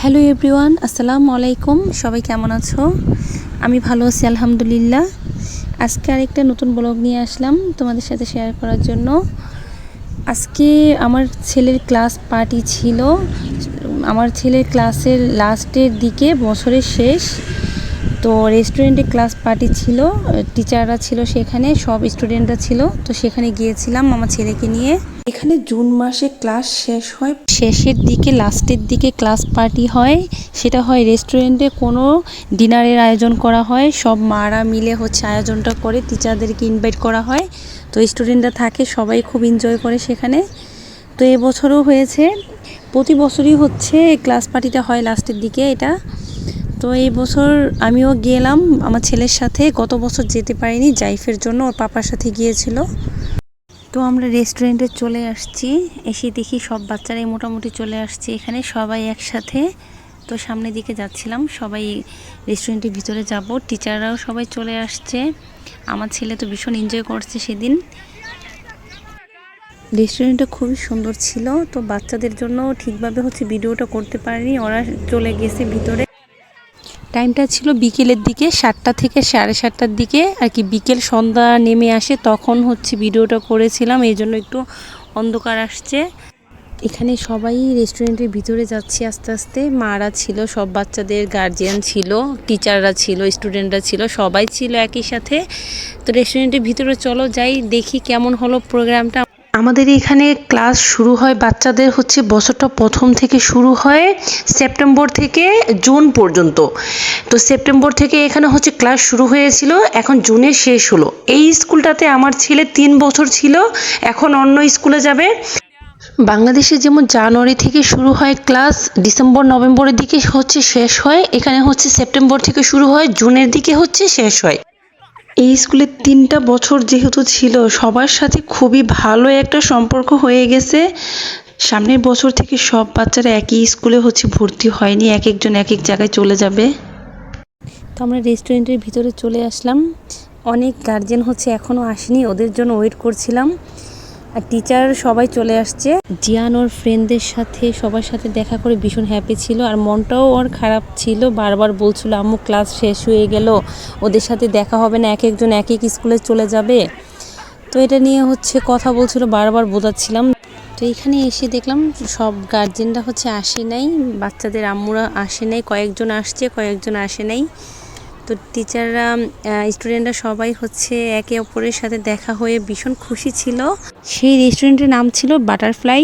Hello everyone, আসসালামু আলাইকুম। সবাই কেমন আছো? আমি ভালো আছি, আলহামদুলিল্লাহ। আজকে আরেকটা নতুন ব্লগ নিয়ে আসলাম তোমাদের সাথে শেয়ার করার জন্য। আজকে আমার ছেলের ক্লাস পার্টি ছিল। আমার ছেলের ক্লাসের লাস্টের দিকে বছরের শেষ। তো রেস্টুরেন্টে ক্লাস পার্টি ছিল টিচাররা ছিল সেখানে সব স্টুডেন্টরা ছিল। তো সেখানে গিয়েছিলাম আমার ছেলেকে নিয়ে। এখানে জুন মাসে ক্লাস শেষ হয়। শেষের দিকে লাস্টের দিকে ক্লাস পার্টি হয়। সেটা হয় রেস্টুরেন্টে কোনো ডিনারের আয়োজন করা হয়। সব মারা মিলে হচ্ছে আয়োজনটা করে টিচারদেরকে ইনভাইট করা হয়। তো স্টুডেন্টরা থাকে সবাই খুব এনজয় করে সেখানে। তো এবছরও হয়েছে। প্রতি বছরই হচ্ছে ক্লাস পার্টিটা হয় লাস্টের দিকে এটা। তো এই বছর আমিও গেলাম। আমার ছেলের সাথে গত বছর যেতে পারিনি, জাইফের জন্য, ওর পাপার সাথে গিয়েছিল। তো আমরা রেস্টুরেন্টে চলে আসছি, এসে দেখি সব বাচ্চারাই মোটামুটি চলে আসছে এখানে, সবাই একসাথে। তো সামনের দিকে যাচ্ছিলাম, সবাই রেস্টুরেন্টের ভিতরে যাব, টিচাররাও সবাই চলে আসছে। আমার ছেলে তো ভীষণ এনজয় করছে সেদিন। রেস্টুরেন্টটা খুবই সুন্দর ছিল, তো বাচ্চাদের জন্য ঠিকভাবে হচ্ছে ভিডিওটা করতে পারিনি, ওরা চলে গেছে ভিতরে। টাইমটা ছিল বিকেলের দিকে সাতটা থেকে সাড়ে সাতটার দিকে, আর কি বিকেল সন্ধ্যা নেমে আসে তখন হচ্ছে ভিডিওটা করেছিলাম, এই জন্য একটু অন্ধকার আসছে। এখানে সবাই রেস্টুরেন্টের ভিতরে যাচ্ছি আস্তে আস্তে। মারা ছিল, সব বাচ্চাদের গার্জিয়ান ছিল টিচাররা ছিল স্টুডেন্টরা ছিল, সবাই ছিল একই সাথে। তো রেস্টুরেন্টের ভিতরে চলো যাই, দেখি কেমন হলো প্রোগ্রামটা আমাদের এখানে ক্লাস শুরু হয় বাচ্চাদের হচ্ছে বছরটা প্রথম থেকে শুরু হয় সেপ্টেম্বর থেকে জুন পর্যন্ত। তো সেপ্টেম্বর থেকে এখানে হচ্ছে ক্লাস শুরু হয়েছিল, এখন জুনে শেষ হলো। এই স্কুলটাতে আমার ছেলে তিন বছর ছিল, এখন অন্য স্কুলে যাবে। বাংলাদেশে যেমন জানুয়ারি থেকে শুরু হয় ক্লাস, ডিসেম্বর, নভেম্বরের দিকে হচ্ছে শেষ হয়, এখানে হচ্ছে সেপ্টেম্বর থেকে শুরু হয়, জুনের দিকে হচ্ছে শেষ হয়। এই স্কুলে তিনটা বছর যেহেতু ছিল, সবার সাথে খুবই ভালো একটা সম্পর্ক হয়ে গেছে। সামনের বছর থেকে সব বাচ্চারা একই স্কুলে হচ্ছে ভর্তি হয়নি, এক একজন এক এক জায়গায় চলে যাবে। তো আমরা রেস্টুরেন্টের ভিতরে চলে আসলাম। অনেক গার্জেন হচ্ছে এখনও আসেনি, ওদের জন্য ওয়েট করছিলাম। আর টিচার সবাই চলে আসছে। জিয়ান ওর ফ্রেন্ডদের সাথে, সবার সাথে দেখা করে ভীষণ হ্যাপি ছিল আর মনটাও ওর খারাপ ছিল। বারবার বলছিল, আম্মু ক্লাস শেষ হয়ে গেল, ওদের সাথে দেখা হবে না এক একজন এক এক স্কুলে চলে যাবে। তো এটা নিয়ে হচ্ছে কথা বলছিল, বারবার বোঝাচ্ছিলাম। তো এখানে এসে দেখলাম সব গার্জেনরা হচ্ছে আসে নাই, বাচ্চাদের আম্মুরা আসে নাই, কয়েকজন আসছে, কয়েকজন আসে নাই। তো টিচাররা স্টুডেন্টরা সবাই হচ্ছে একে অপরের সাথে দেখা হয়ে ভীষণ খুশি ছিল। সেই রেস্টুরেন্টের নাম ছিল বাটারফ্লাই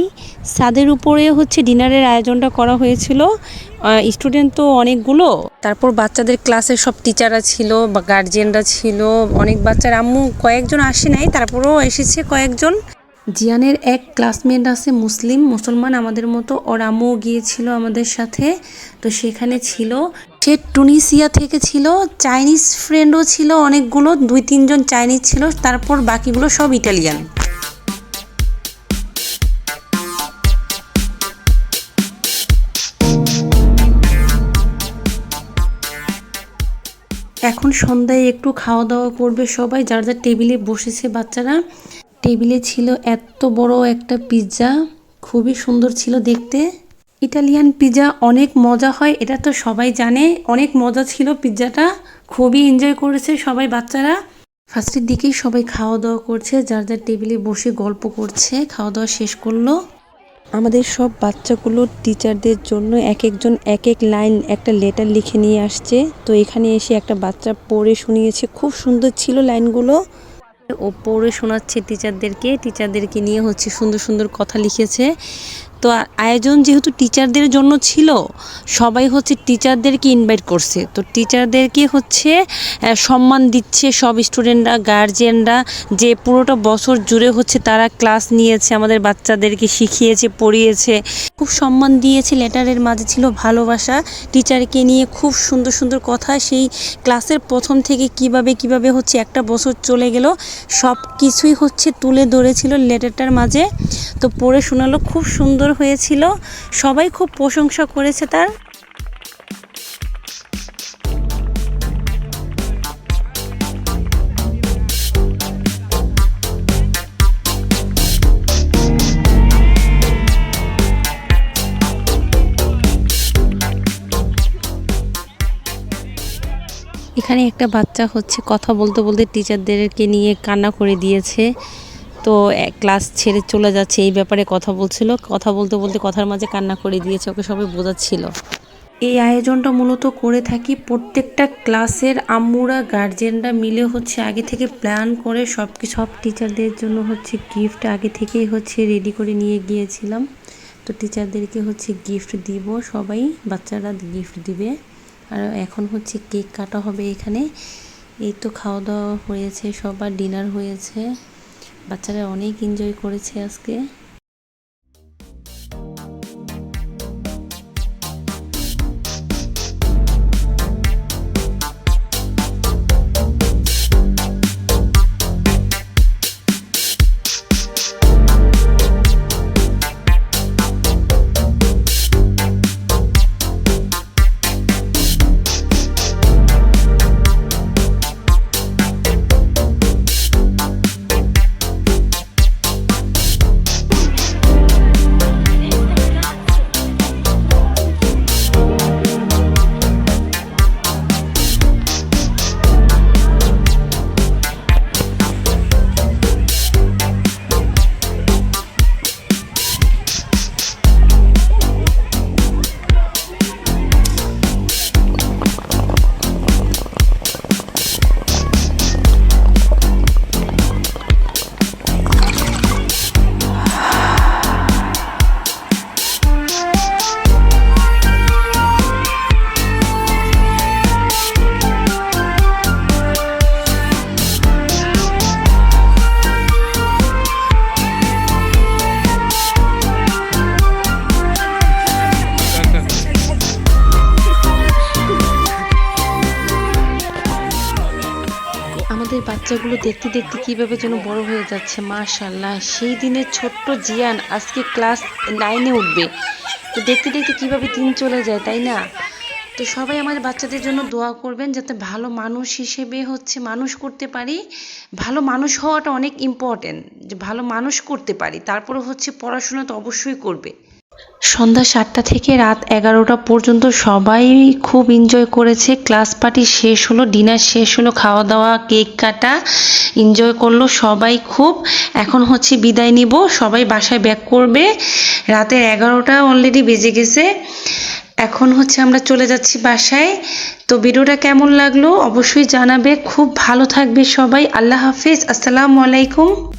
সাদের উপরে হচ্ছে ডিনারের আয়োজনটা করা হয়েছিল। স্টুডেন্ট তো অনেকগুলো। তারপর বাচ্চাদের ক্লাসের সব টিচাররা ছিল বা গার্জিয়ানরা ছিল। অনেক বাচ্চার আম্মু কয়েকজন আসে নাই তারপরেও এসেছে কয়েকজন। জিয়ানের এক ক্লাসমেট আছে মুসলিম মুসলমান আমাদের মতো। ওর আম্মু গিয়েছিল আমাদের সাথে তো সেখানে ছিল। সে টুনিসিয়া থেকে ছিল, চাইনিজ ফ্রেন্ডও ছিল অনেকগুলো, দুই তিনজন চাইনিজ ছিল, তারপর বাকিগুলো সব ইটালিয়ান। এখন সন্ধ্যায় একটু খাওয়া দাওয়া করবে সবাই, যার যার টেবিলে বসেছে বাচ্চারা। টেবিলে ছিল এত বড় একটা পিৎজা খুবই সুন্দর ছিল দেখতে। ইটালিয়ান পিৎজা অনেক মজা হয়, এটা তো সবাই জানে। অনেক মজা ছিল পিৎজাটা খুবই এনজয় করেছে সবাই বাচ্চারা। ফার্স্টের দিকেই সবাই খাওয়া দাওয়া করছে, যার যার টেবিলে বসে গল্প করছে খাওয়া দাওয়া শেষ করল। আমাদের সব বাচ্চাগুলো টিচারদের জন্য এক একজন, এক এক লাইন একটা লেটার লিখে নিয়ে আসছে। তো এখানে এসে একটা বাচ্চা পড়ে শুনিয়েছে, খুব সুন্দর ছিল লাইনগুলো ও পড়ে শোনাচ্ছে টিচারদেরকে টিচারদেরকে নিয়ে হচ্ছে সুন্দর সুন্দর কথা লিখেছে। তো আয়োজন যেহেতু টিচারদের জন্য ছিল, সবাই হচ্ছে টিচারদেরকে ইনভাইট করছে। তো টিচারদেরকে হচ্ছে সম্মান দিচ্ছে সব স্টুডেন্টরা গার্জিয়ানরা যে পুরোটা বছর জুড়ে হচ্ছে তারা ক্লাস নিয়েছে, আমাদের বাচ্চাদেরকে শিখিয়েছে, পড়িয়েছে। খুব সম্মান দিয়েছে লেটারের মাঝে ছিল ভালোবাসা। টিচারকে নিয়ে খুব সুন্দর সুন্দর কথা, সেই ক্লাসের প্রথম থেকে কীভাবে কীভাবে হচ্ছে একটা বছর চলে গেল, সব কিছুই হচ্ছে তুলে ধরেছিল লেটারটার মাঝে। তো পড়ে শোনালো, খুব সুন্দর হয়েছিল। সবাই খুব প্রশংসা করেছে তার। এখানে একটা বাচ্চা হচ্ছে, কথা বলতে বলতে টিচারদেরকে নিয়ে কান্না করে দিয়েছে। তো ক্লাস ছেড়ে চলে যাচ্ছে, এই ব্যাপারে কথা বলছিল। কথা বলতে বলতে কথার মাঝে কান্না করে দিয়েছে, ওকে সবাই বোঝাচ্ছিল। এই আয়োজনটা মূলত করে থাকি প্রত্যেকটা ক্লাসের আম্মুরা গার্জেনরা মিলে হচ্ছে আগে থেকে প্ল্যান করে সব সব টিচারদের জন্য হচ্ছে গিফট আগে থেকেই হচ্ছে রেডি করে নিয়ে গিয়েছিলাম। তো টিচারদেরকে হচ্ছে গিফট দিব, সবাই বাচ্চারা গিফট দিবে। আর এখন হচ্ছে কেক কাটা হবে এখানে। এই তো খাওয়া দাওয়া হয়েছে, সবার ডিনার হয়েছে। বাচ্চারা অনেক এনজয় করেছে আজকে। বাচ্চাগুলো দেখতে দেখতে কীভাবে যেন বড় হয়ে যাচ্ছে মাশাল্লাহ সেই দিনের ছোট্ট জিয়ান আজকে ক্লাস নাইনে উঠবে। তো দেখতে দেখতে কীভাবে দিন চলে যায়, তাই না? তো সবাই আমাদের বাচ্চাদের জন্য দোয়া করবেন যাতে ভালো মানুষ হিসেবে হচ্ছে মানুষ করতে পারি। ভালো মানুষ হওয়াটা অনেক ইম্পর্টেন্ট যে ভালো মানুষ করতে পারি। তারপরে হচ্ছে পড়াশোনা তো অবশ্যই করবে। সন্ধ্যা সাতটা থেকে রাত এগারোটা পর্যন্ত সবাই খুব এনজয় করেছে। ক্লাস পার্টি শেষ হলো ডিনার শেষ হলো, খাওয়া দাওয়া, কেক কাটা এনজয় করল সবাই খুব। এখন হচ্ছে বিদায় নিব, সবাই বাসায় ব্যাক করবে। রাতের এগারোটা অলরেডি বেজে গেছে। এখন হচ্ছে আমরা চলে যাচ্ছি বাসায়। তো ভিডিওটা কেমন লাগল অবশ্যই জানাবে। খুব ভালো থাকবে সবাই। আল্লাহ হাফিজ। আসসালামু আলাইকুম।